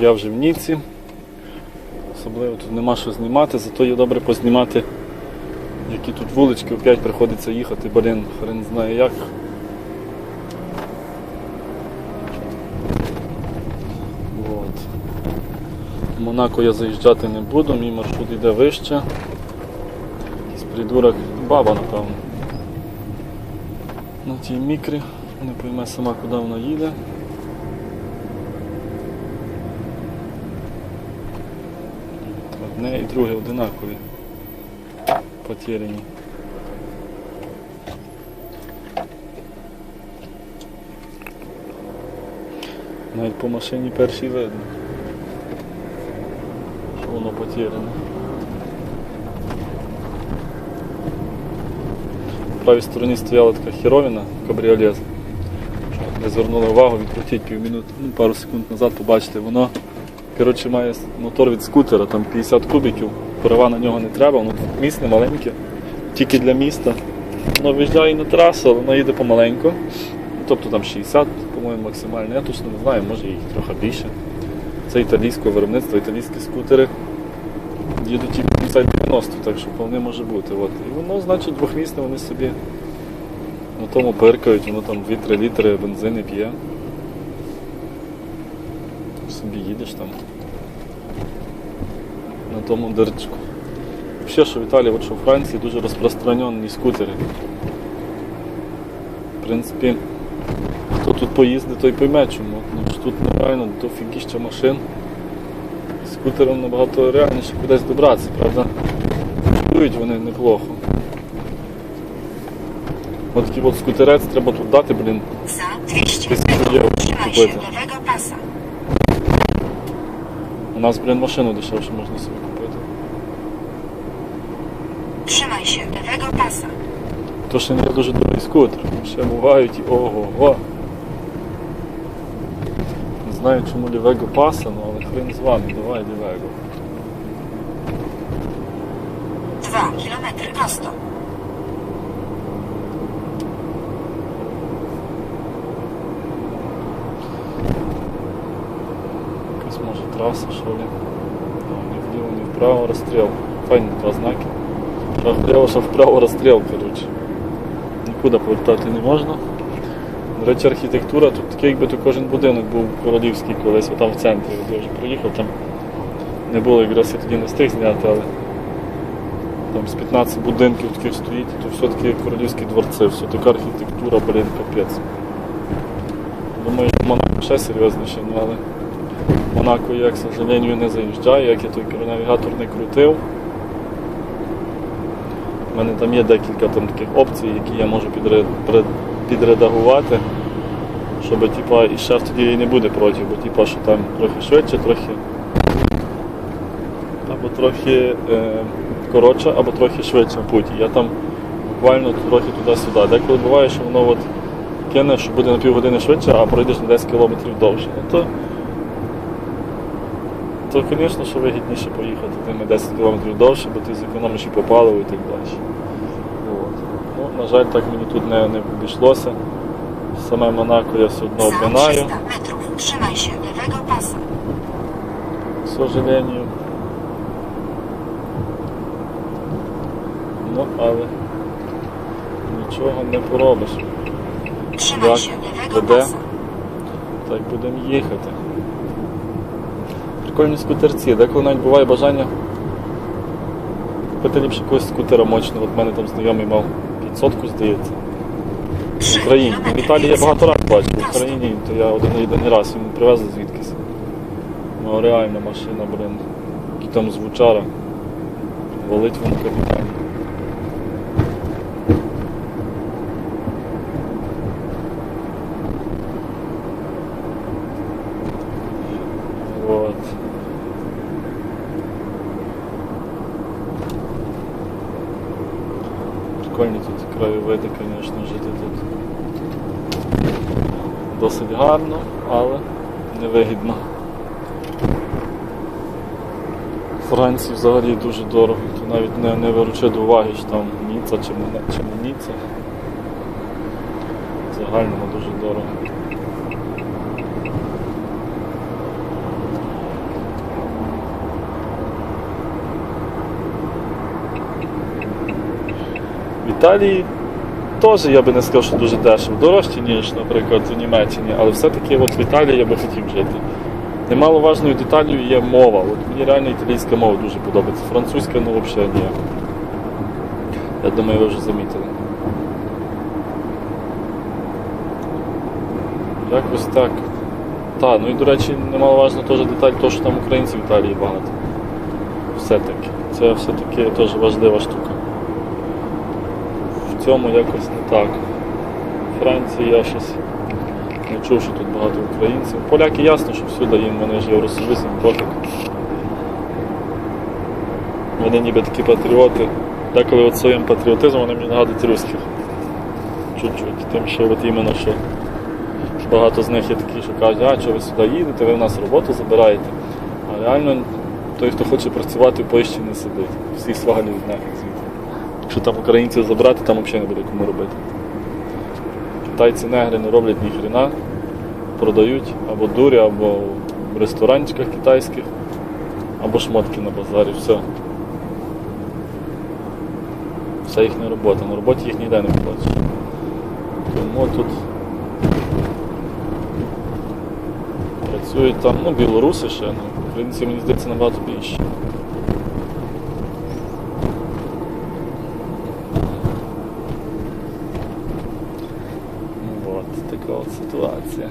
Я вже в Ніці. Особливо тут нема що знімати, зато є добре познімати, які тут вулички, опять приходиться їхати, блін, хрен знає як. Вот. В Монако я заїжджати не буду, мій маршрут йде вище. Якийсь придурок, баба, напевно. На тій мікрі, не пойме сама, куди вона їде. Одне і друге одинакові. Потеряні. Навіть по машині першій видно. Що воно потеряне. В правій стороні стояла така херовина, кабріолет. Не звернули увагу, відкрутіть півмінути, ну, пару секунд назад, побачите, воно коротше, має мотор від скутера, там 50 кубиків, права на нього не треба, воно місне, маленьке, тільки для міста. Воно виїжджає на трасу, але воно їде помаленьку. Тобто там 60, по-моєму, максимально. Я точно не знаю, може їх трохи більше. Це італійського виробництва, італійські скутери. Їдуть тільки 50-90, так що вполне може бути. От. І воно, значить, двохмісне вони собі на тому пиркають, воно там 2-3 літри бензини п'є. Собі їдеш там на тому дирчику. Ще що в Італії, от що в Франції дуже розпространені скутери. В принципі, хто тут поїздить, той пойме чому. Ну, тут реально дофігіща машин. Скутером набагато реальніше кудись добратися, правда? Чують вони неплохо. От такий от скутерець треба тут дати, блін, Za 200 Jest metrów dzieło trzymaj kupujete. się lewego pasa. У нас, блін, машину дешевше можна собі купити. Trzymaj się lewego pasa. То ще не є дуже дорогий скутер. Ще бувають і ого-го. Не знаю чому лівего паса, ну але хрен з вами, давай лівего. 2 km prosto. Траса, що ли. Ну, ні вліво, ні вправо розстріл. Файні два знаки. Що вліво, що вправо розстріл, коротше. Нікуди повертати не можна. До речі, архітектура тут такий, якби то кожен будинок був королівський колись, там в центрі. Я вже приїхав, там не було якраз я тоді не встиг зняти, але там з 15 будинків таких стоїть, то все-таки королівські дворці, все така архітектура, блін, капець. Думаю, що Монако ще серйозніше, ну але Монако я, к сожалению, не заїжджаю, як я той навігатор не крутив. У мене там є декілька там таких опцій, які я можу підредагувати, щоб типа, і шеф тоді і не буде проти, бо типа, що там трохи швидше, трохи або трохи е, коротше, або трохи швидше путь. Я там буквально трохи туди-сюди. Деколи буває, що воно от кине, що буде на півгодини швидше, а пройдеш на 10 кілометрів довше. Ну, то, то, звісно, що вигідніше поїхати тими 10 кілометрів довше, бо ти зекономиш і по паливу і так далі. От. Ну, на жаль, так мені тут не, не обійшлося. Саме Монако я все одно обминаю, 300 metrów trzymaj się lewego pasa. к сожалению. Ну, але нічого не поробиш. Trzymaj się lewego pasa. Так будемо їхати. Прикольні скутерці, деколи навіть буває бажання купити ліпше якогось скутера мощного. От мене там знайомий мав 500 здається. В 3 Україні. В Італії я багато разів бачив, в. Україні то я один єдиний раз йому привезли звідкись. Ну реальна машина, блин. Які там звучара. Валить воно капітально. звісно, жити тут. Досить гарно, але невигідно. Франції взагалі дуже дорого, то навіть не не виручив до уваги, що там Ніца чи не, чи не Ніца. Загально дуже дорого. Віталій теж я би не сказав, що дуже дешево. Дорожче, ніж, наприклад, у Німеччині, але все-таки от в Італії я би хотів жити. Немаловажною деталлю є мова. От мені реально італійська мова дуже подобається. Французька, ну взагалі ні. Я думаю, ви вже замітили. Якось так. Так, ну і до речі, немаловажна теж деталь, то, що там українців в Італії багато. Все-таки. Це все-таки теж важлива штука. Цьому якось не так. Франції я щось не чув, що тут багато українців. Поляки ясно, що всюди їм вони ж Євросоюз, їм пофіг. Вони ніби такі патріоти. Деколи от своїм патріотизмом вони мені нагадують русських. Чуть-чуть. Тим, що от іменно що багато з них є такі, що кажуть, а що ви сюди їдете, ви в нас роботу забираєте. А реально той, хто хоче працювати в Польщі, не сидить. Всі свалюють нафіг. Якщо там українців забрати, там взагалі не буде кому робити. Китайці негри не роблять ні хрена, продають або дурі, або в ресторанчиках китайських, або шмотки на базарі, все. Вся їхня робота. На роботі їх ніде не побачиш. Тому тут працюють там, ну, білоруси ще, ну, українці, мені здається, набагато більше. ya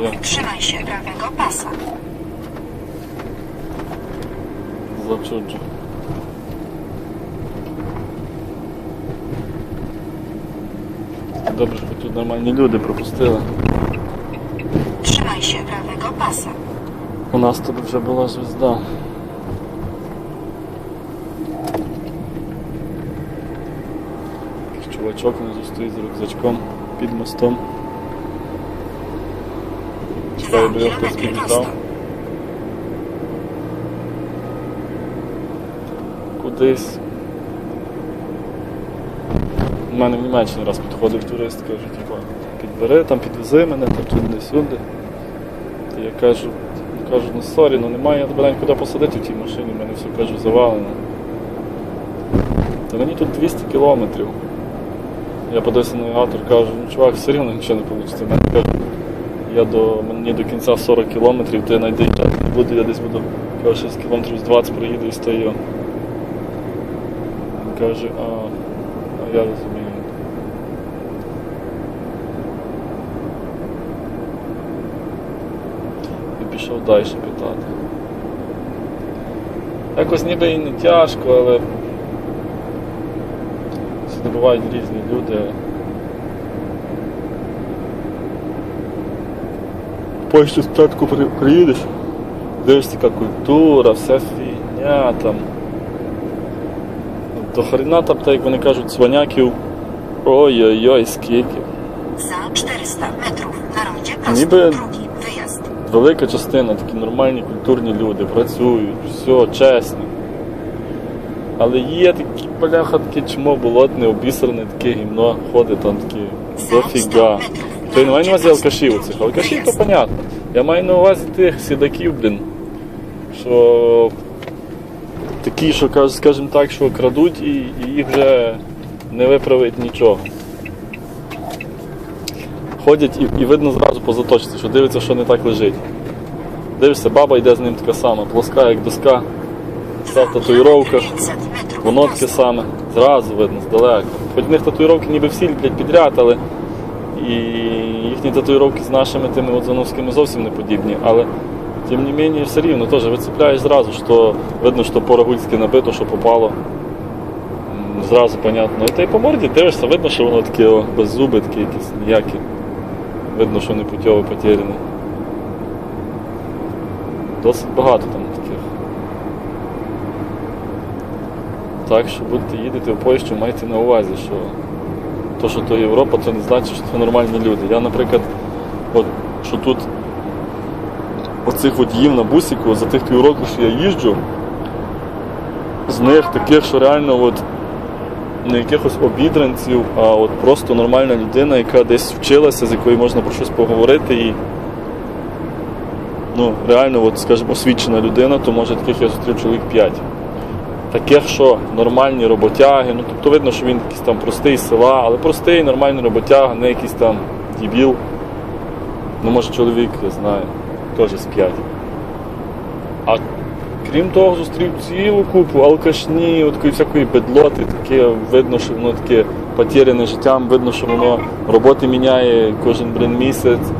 200 Nic nie metrów wiem. trzymaj się prawego pasa. Зачуджу. Добре, що тут нормальні люди пропустили. Trzymaj się prawego pasa. У нас тут вже була звезда. Чувачок внизу стоїть з рюкзачком під мостом. Чекає, 2 бо його хтось km підвітав. prosto. Кудись. У мене в Німеччині раз підходив турист, каже, типу, підбери, там підвези мене, там туди-сюди. То я кажу, кажу, ну сорі, ну немає, я куди посадити в тій машині, в мене все кажу завалено. Та мені тут 200 кілометрів. Я подивився на навігатор, кажу, ну чувак, все рівно нічого не вийде. Мене каже, я до мені до кінця 40 кілометрів, ти навіть доїжджати не буду, я десь буду каже, 6 кілометрів з 20 проїду і стою. Він каже, а, а я розумію. І пішов далі питати. Якось ніби і не тяжко, але сюди бувають різні люди. Польщу спочатку при, приїдеш, дивишся, яка культура, вся фігня там. До хрена там, так як вони кажуть, свиняків. Ой-ой-ой, скільки. Za 400 metrów na rondzie prosto. Niby- Drugi wyjazd. Велика частина, такі нормальні культурні люди, працюють, все, чесні. Але є такі бляха, таке чмо болотне, обісране, таке гімно, ходить там такі дофіга. Я не маю на увазі алкашів цих. Алкашів то понятно. Я маю на увазі тих сідаків, блін, що такі, що кажуть, скажімо так, що крадуть і, і їх вже не виправить нічого. Ходять і, і видно зразу по заточці, що дивиться, що не так лежить. Дивишся, баба йде з ним така сама, плоска, як доска, вся в татуїровках, воно таке саме, зразу видно, здалека. Хоч в них татуїровки ніби всі люблять підряд, але і їхні татуїровки з нашими тими от зовсім не подібні. Але тим не менше все рівно теж вицепляєш зразу, що видно, що порагульське набито, що попало. Зразу понятно. І та й по морді дивишся, видно, що воно таке о, без зуби, таке якесь ніякі. Видно, що не путьово потеряне. Досить багато там таких. Так що будете їдете в Польщу, майте на увазі, що то, що то Європа, це не значить, що це нормальні люди. Я, наприклад, от, що тут оцих водіїв на бусіку за тих півроку, що я їжджу, з них таких, що реально от, не якихось обідранців, а от просто нормальна людина, яка десь вчилася, з якою можна про щось поговорити і ну, реально, от, скажімо, освічена людина, то може таких я зустрів чоловік 5. Таких, що нормальні роботяги, ну тобто видно, що він якийсь там простий села, але простий, нормальний роботяга, не якийсь там дібіл. Ну, може чоловік, я знаю, теж з 5. А крім того, зустрів цілу купу алкашні, такої всякої бедлоти, таке видно, що воно таке потеряне життям, видно, що воно роботи міняє кожен блин місяць.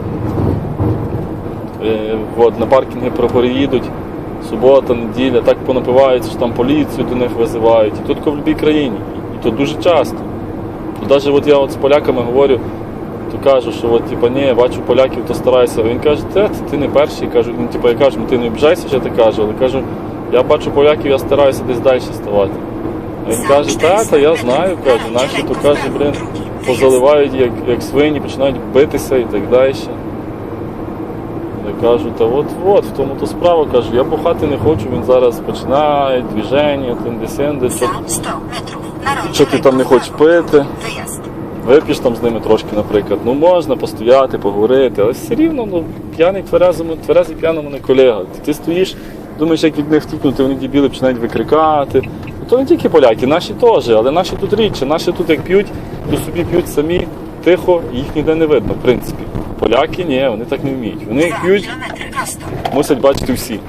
Е, от, на паркінги переїдуть, субота, неділя, так понапиваються, що там поліцію до них визивають. І тут в будь-якій країні. І то дуже часто. То навіть от я от з поляками говорю, то кажу, що от, типу, ні, бачу поляків, то стараюся. Він каже, ти, ти не перший. Кажу, ну, типу, я кажу, ну, ти не обіжайся, що ти кажу, але кажу, я бачу поляків, я стараюся десь далі ставати. Він каже, та, та я знаю, каже, наші то каже, блин, позаливають як, як свині, починають битися і так далі. Я кажу, та от от, в тому то справа, кажу, я бухати не хочу, він зараз починає, движення, тендесенди, що, Za 100 metrów na rondzie що ти там не хочеш пити, вип'єш там з ними трошки, наприклад. Ну можна постояти, поговорити, але все рівно, ну, п'яний тверезому, тверезий п'яному не колега. Ти, ти стоїш, думаєш, як від них втікнути, вони дібіли починають викрикати. Ну, то не тільки поляки, наші теж, але наші тут рідше. Наші тут як п'ють, то собі п'ють самі, тихо, їх ніде не видно, в принципі. Поляки ні, вони так не вміють. Вони п'ють, мусять бачити всі.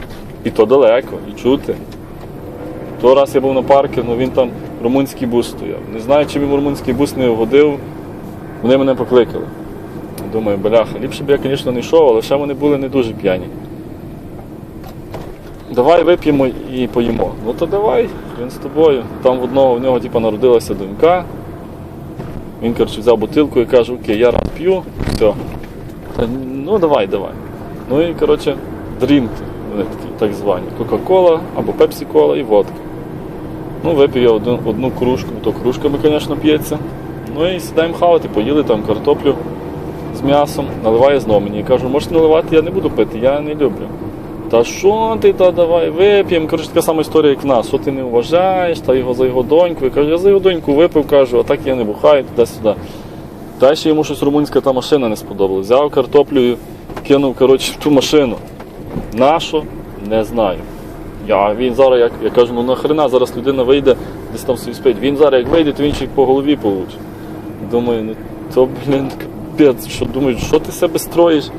І то далеко, і чути. То раз я був на паркінгу, він там румунський бус стояв. Не знаю, чи він румунський бус не угодив, вони мене покликали. Думаю, бляха, ліпше б я, звісно, не йшов, але ще вони були не дуже п'яні. Давай вип'ємо і поїмо. Ну то давай, він з тобою. Там в одного в нього типу, народилася донька. Він коротше, взяв бутилку і каже, окей, я раз п'ю, все. Ну давай, давай. Ну і коротше, дрінки, вони такі так звані. Кока-кола або пепсі-кола і водка. Ну, випив я одну, одну кружку, то кружками, звісно, п'ється. Ну і сідаємо хавати, поїли там картоплю з м'ясом, наливає знову мені. Кажу, можеш наливати, я не буду пити, я не люблю. Та що ти, та давай вип'ємо. Коротше, така сама історія, як в нас. Що ти не вважаєш, та його за його доньку. Я кажу, я за його доньку випив, кажу, а так я не бухаю, туди-сюди. Та ще йому щось румунська та машина не сподобалась. Взяв картоплю кинув коротше, в ту машину. Нашу? Не знаю. Я, він зараз, як я кажу, ну нахрена зараз людина вийде, десь там собі спить. Він зараз як вийде, то він ще по голові получить. Думаю, ну то, блін, капець, що думаєш, що ти себе строїш?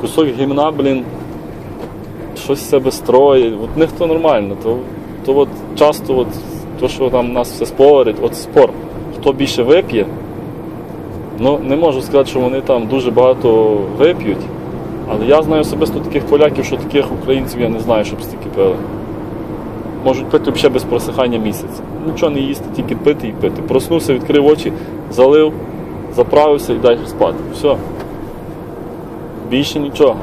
Кусок гімна, блін, щось себе строїть. От в них то нормально. То, то от часто от, то, що там нас все спорить, от спор, хто більше вип'є, ну не можу сказати, що вони там дуже багато вип'ють. Але я знаю особисто таких поляків, що таких українців я не знаю, щоб стільки пили. Можуть пити взагалі без просихання місяць. Нічого не їсти, тільки пити і пити. Проснувся, відкрив очі, залив, заправився і далі спати. Все. Більше нічого.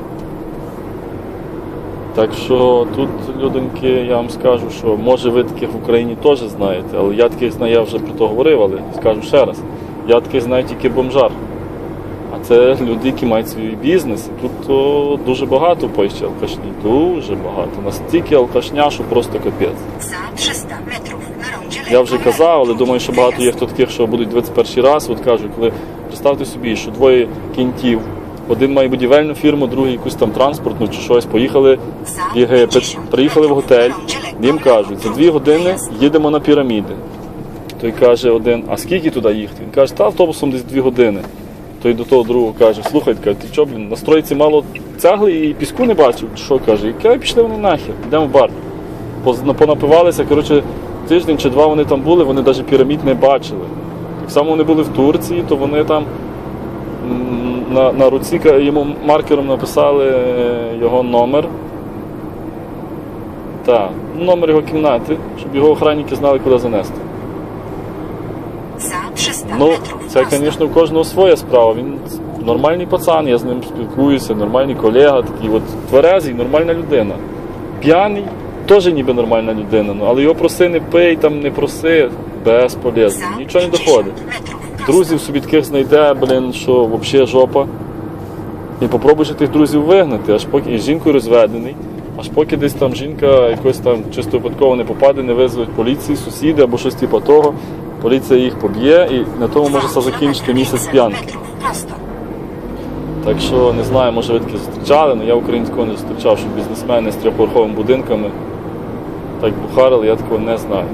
Так що тут, людоньки, я вам скажу, що може ви таких в Україні теж знаєте, але я таких знаю, я вже про то говорив, але скажу ще раз. Я таких знаю тільки бомжар. А це люди, які мають свій бізнес. І тут то, дуже багато в Польщі алкашні. Дуже багато. Настільки алкашня, що просто капець. Za 300 metrów na rondzie Я вже казав, але думаю, що багато є хто таких, що будуть 21 раз. От кажу, коли представте собі, що двоє кінтів, один має будівельну фірму, другий якусь там транспортну чи щось, поїхали в Єгипет, приїхали в готель, їм кажуть, за дві години їдемо на піраміди. Той каже один, а скільки туди їхати? Він каже, та автобусом десь дві години. Той до того другого каже, слухай, каже, ти що, блін, на стройці мало цегли і піску не бачив? Що каже? Яке пішли вони нахер? Йдемо в бар. Понапивалися, коротше, тиждень чи два вони там були, вони навіть пірамід не бачили. Так само вони були в Турції, то вони там на, на руці йому маркером написали е, його номер. Так, номер його кімнати, щоб його охранники знали, куди занести. Za 300 Ну, це, звісно, у кожного своя справа. Він нормальний пацан, я з ним спілкуюся, нормальний колега, такий от тверезий, нормальна людина. П'яний, теж ніби нормальна людина, ну, але його проси не пий, там не проси, безполезно. Нічого не доходить. Друзів собі таких знайде, блін, що взагалі жопа. І попробуй ще тих друзів вигнати, аж поки і жінкою розведений, аж поки десь там жінка якось там чисто випадково не попаде, не визвуть поліції, сусіди або щось типу того. Поліція їх поб'є і на тому може все закінчити місяць 500 п'янки. Так що не знаю, може ви таки зустрічали, але я українського не зустрічав, що бізнесмени з трьохповерховими будинками так бухарили, я такого не знаю.